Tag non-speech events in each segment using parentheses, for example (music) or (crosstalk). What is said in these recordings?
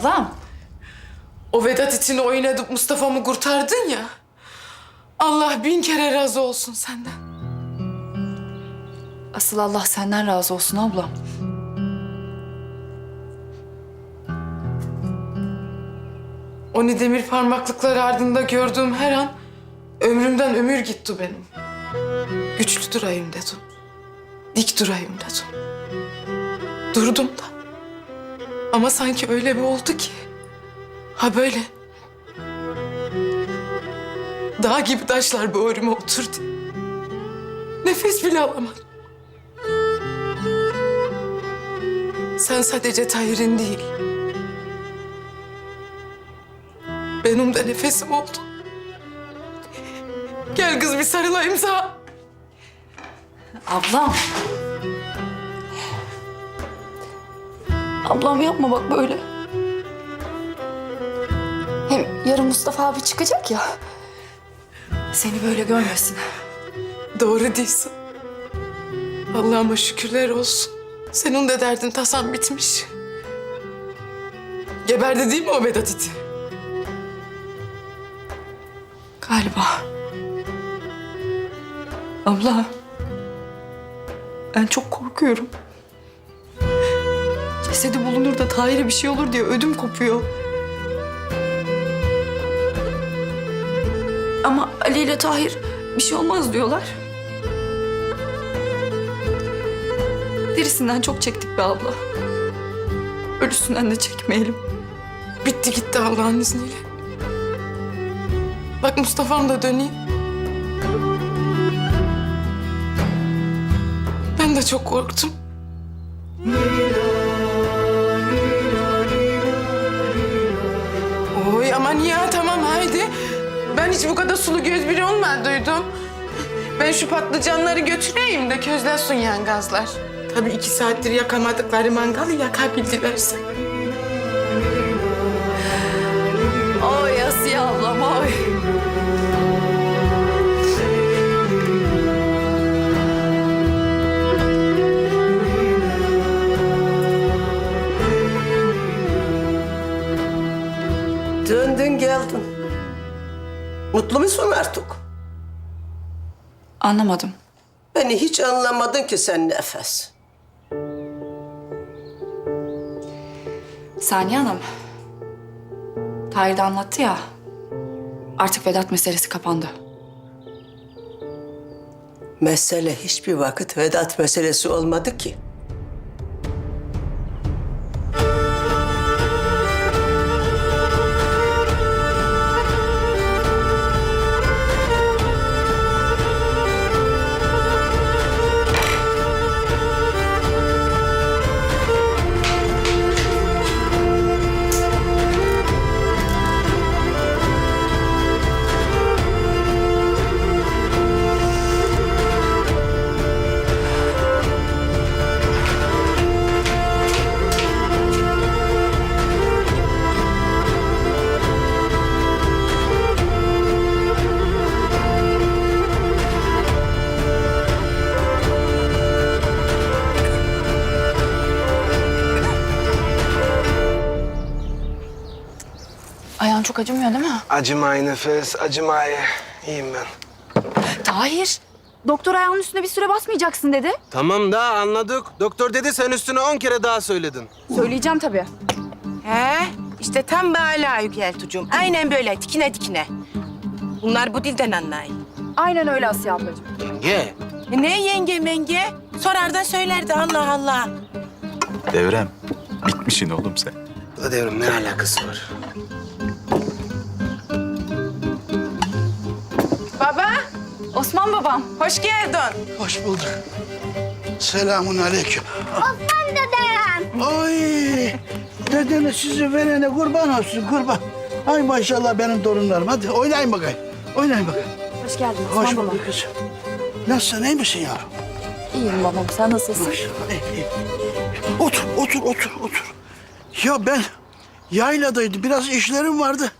Ablam. O Vedat için oyun edip Mustafa'mı kurtardın ya. Allah bin kere razı olsun senden. Asıl Allah senden razı olsun ablam. O ne demir parmaklıkları ardında gördüğüm her an ömrümden ömür gitti benim. Güçlü durayım dedim. Dik durayım dedim. Durdum da. Ama sanki öyle bir oldu ki. Ha böyle. Dağ gibi taşlar böğrüme oturdu. Nefes bile alamadım. Sen sadece Tahir'in değil. Benim de nefesim oldu. Gel kız bir sarılayım sana. Ablam. Ablam yapma bak böyle. Hem yarın Mustafa abi çıkacak ya. Seni böyle görmesin. Doğru değilsin. Allah'ıma şükürler olsun. Senin de derdin tasan bitmiş. Geberdi değil mi o Vedat iti? Galiba. Abla. Ben çok korkuyorum. Cesedi bulunur da Tahir'e bir şey olur diye ödüm kopuyor. Ama Ali ile Tahir bir şey olmaz diyorlar. Derisinden çok çektik be abla. Ölüsünden de çekmeyelim. Bitti gitti Allah'ın izniyle. Bak Mustafa'm da döneyim. Ben de çok korktum. Aman ya tamam haydi. Ben hiç bu kadar sulu göz biri olmadıydım. Ben şu patlıcanları götüreyim de közlensin yan gazlar. Tabii iki saattir yakamadıkları mangalı yakabildilerse. Oy Asiye ablam oy. Mutlu musun artık? Anlamadım. Beni hiç anlamadın ki sen nefes. Saniye Hanım. Tahir de anlattı ya. Artık Vedat meselesi kapandı. Mesele hiçbir vakit Vedat meselesi olmadı ki. Çok acımıyor değil mi? Acımay nefes, acımay. İyiyim ben. Tahir, doktor ayağının üstüne bir süre basmayacaksın dedi. Tamam da anladık. Doktor dedi sen üstüne on kere daha söyledin. Söyleyeceğim tabii. He, işte tam bağla Yükeltucuğum. Aynen böyle dikine dikine. Bunlar bu dilden anlayın. Aynen öyle Asiye ablacığım. Yenge. E ne yenge menge? Sorardan söylerdi Allah Allah. Devrem, bitmişsin oğlum sen. La devrim ne alakası var? Osman babam. hoş geldin. Hoş bulduk. Selamun aleyküm. Osman dedem. Ay, dedeniz sizi verene kurban olsun kurban. Ay maşallah benim torunlarım. Hadi oynayın bakayım. Oynayın bakayım. Hoş geldin Osman Hoş babam. bulduk kızım. Nasılsın, iyi misin yavrum? İyiyim babam. Sen nasılsın? Maşallah, iyi, iyi. Otur, otur, otur, otur. Ya ben yayladaydı, biraz işlerim vardı.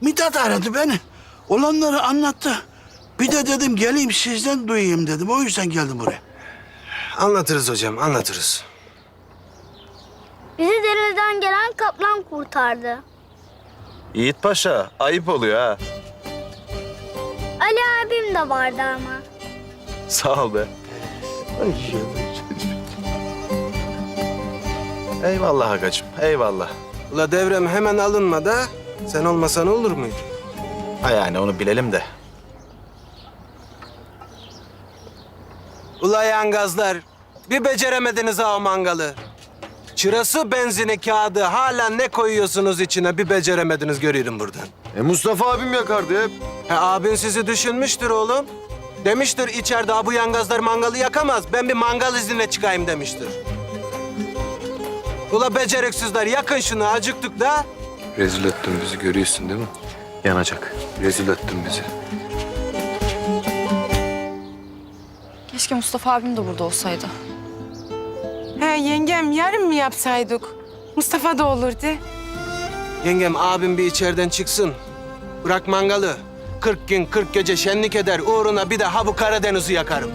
Mithat aradı beni. Olanları anlattı. Bir de dedim geleyim sizden duyayım dedim. O yüzden geldim buraya. Anlatırız hocam, anlatırız. Bizi dereden gelen kaplan kurtardı. Yiğit Paşa ayıp oluyor ha. Ali abim de vardı ama. Sağ ol be. Eyvallah Agacığım, eyvallah. Ula devrem hemen alınma da sen olmasan olur muydu? Ha yani onu bilelim de. Ula yangazlar bir beceremediniz ha o mangalı. Çırası, benzini, kağıdı hala ne koyuyorsunuz içine bir beceremediniz görüyorum buradan. E Mustafa abim yakardı hep. He abin sizi düşünmüştür oğlum. Demiştir içeride "Ha, bu yangazlar mangalı yakamaz. Ben bir mangal iznine çıkayım demiştir. Ula beceriksizler yakın şunu acıktık da. Rezil ettin bizi görüyorsun değil mi? Yanacak. Rezil ettin bizi. Keşke Mustafa abim de burada olsaydı. He yengem yarın mı yapsaydık? Mustafa da olurdu. Yengem abim bir içeriden çıksın. Bırak mangalı. 40 gün 40 gece şenlik eder. Uğruna bir de ha bu Karadeniz'i yakarım.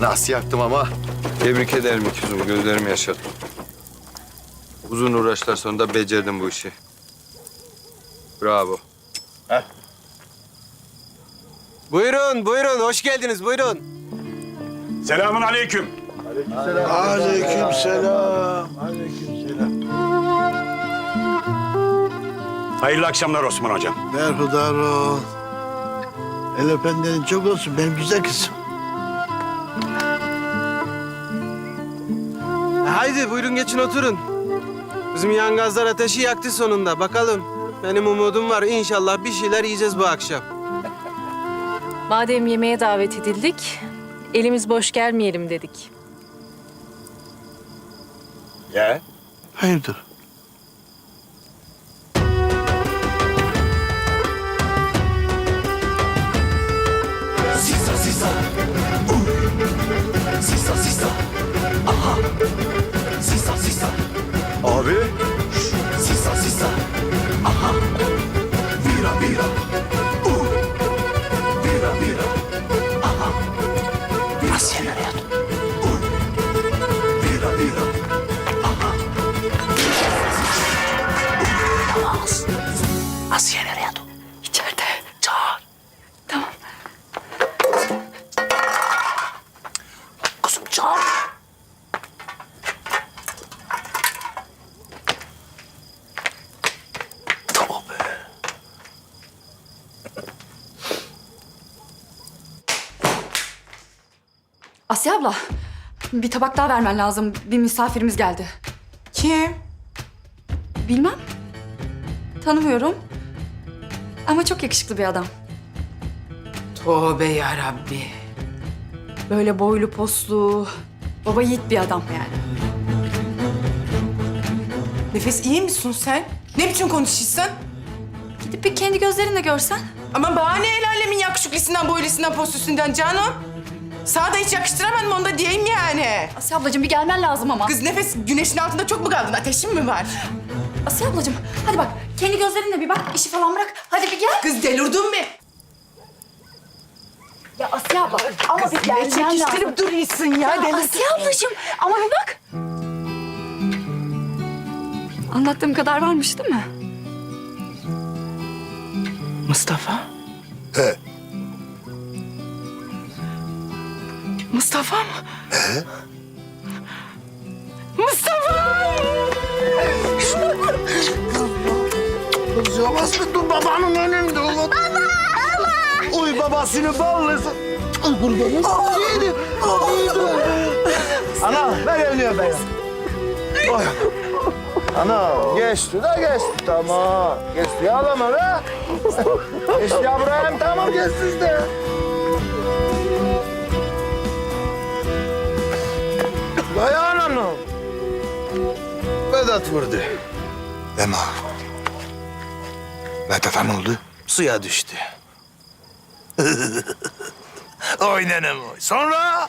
Nasıl yaktım ama? Tebrik ederim ikizim. Gözlerimi yaşarttın. Uzun uğraşlar sonunda becerdin bu işi. Bravo. Buyurun, buyurun. Hoş geldiniz. Buyurun. Selamun aleyküm. Aleyküm selam. Aleyküm selam. Hayırlı akşamlar Osman Hocam. Berhudar ol. El öpenlerin çok olsun benim güzel kızım. Haydi buyurun geçin oturun. Bizim yangazlar ateşi yaktı sonunda. Bakalım. Benim umudum var. İnşallah bir şeyler yiyeceğiz bu akşam. Madem yemeğe davet edildik, elimiz boş gelmeyelim dedik. Ya? Hayırdır? 诶 Asya abla, bir tabak daha vermen lazım. Bir misafirimiz geldi. Kim? Bilmem. Tanımıyorum. Ama çok yakışıklı bir adam. Tövbe yarabbi. Böyle boylu poslu, baba yiğit bir adam yani. Nefes iyi misin sen? Ne biçim konuşuyorsun? Gidip bir kendi gözlerinle görsen. Ama bana ne el alemin yakışıklısından, boylisinden, postüsünden canım? Sana da hiç yakıştıramadım onu da diyeyim yani. Asya ablacığım bir gelmen lazım ama. Kız nefes güneşin altında çok mu kaldın? Ateşin mi var? Asya ablacığım hadi bak kendi gözlerinle bir bak işi falan bırak. Hadi bir gel. Kız delirdin mi? Ya Asya abla ama bir gelmen lazım. Çekiştirip duruyorsun ya. Ya delirdin. Asya ablacığım ama bir bak. Anlattığım kadar varmış değil mi? Mustafa? He. Mustafa mı? Mustafa! Kız yavaş bir dur babanın önünde oğlum. Baba! Baba! Uy babasını ballasın. Ay kurbanım. İyiydi. İyiydi. Ana ver elini öpeyim. Oy. Ana geçti de geçti tamam. Geçti ağlama be. geçti yavrum tamam geçti de. Vedat vurdu. Deme. Vedat'a ne oldu? Suya düştü. (laughs) oy nenem oy. Sonra?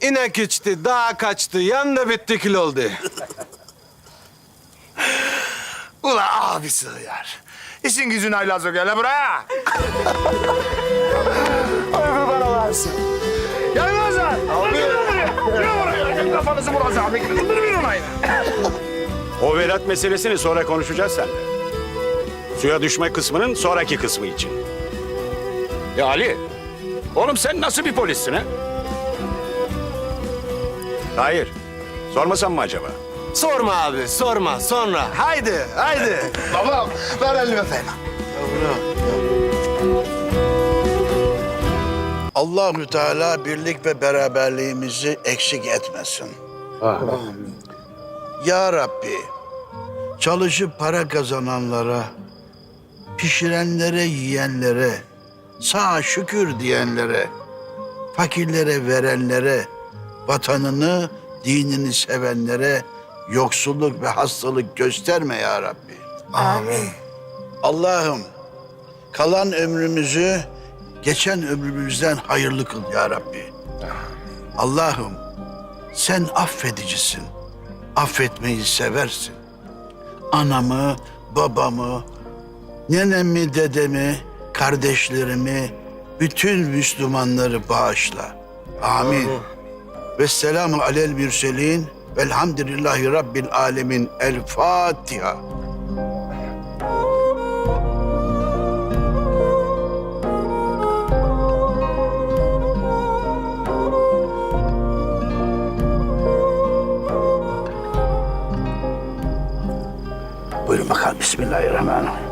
İnek içti, dağ kaçtı, yandı bitti kül oldu. Ula abisi yar. İşin gücün haylazı gel buraya. Ay kurban olarsın. Gelmezler. Abi. Gel buraya. Gel kafanızı vuracağım. Durmayın ona yine. O Vedat meselesini sonra konuşacağız seninle. Suya düşme kısmının sonraki kısmı için. Ya Ali, oğlum sen nasıl bir polissin ha? Hayır, sormasam mı acaba? Sorma abi, sorma. Sonra. Haydi, haydi. (laughs) Babam ver elini öpeyim. Allahü Teala birlik ve beraberliğimizi eksik etmesin. Amin. Ya Rabbi, çalışıp para kazananlara, pişirenlere, yiyenlere, sağ şükür diyenlere, fakirlere verenlere, vatanını, dinini sevenlere yoksulluk ve hastalık gösterme ya Rabbi. Amin. Allah'ım kalan ömrümüzü geçen ömrümüzden hayırlı kıl ya Rabbi. Allah'ım sen affedicisin. Affetmeyi seversin. Anamı, babamı, nenemi, dedemi, kardeşlerimi, bütün Müslümanları bağışla. Amin. Ve selamu alel mürselin. Velhamdülillahi Rabbil alemin. El Fatiha. Bismillahirrahmanirrahim.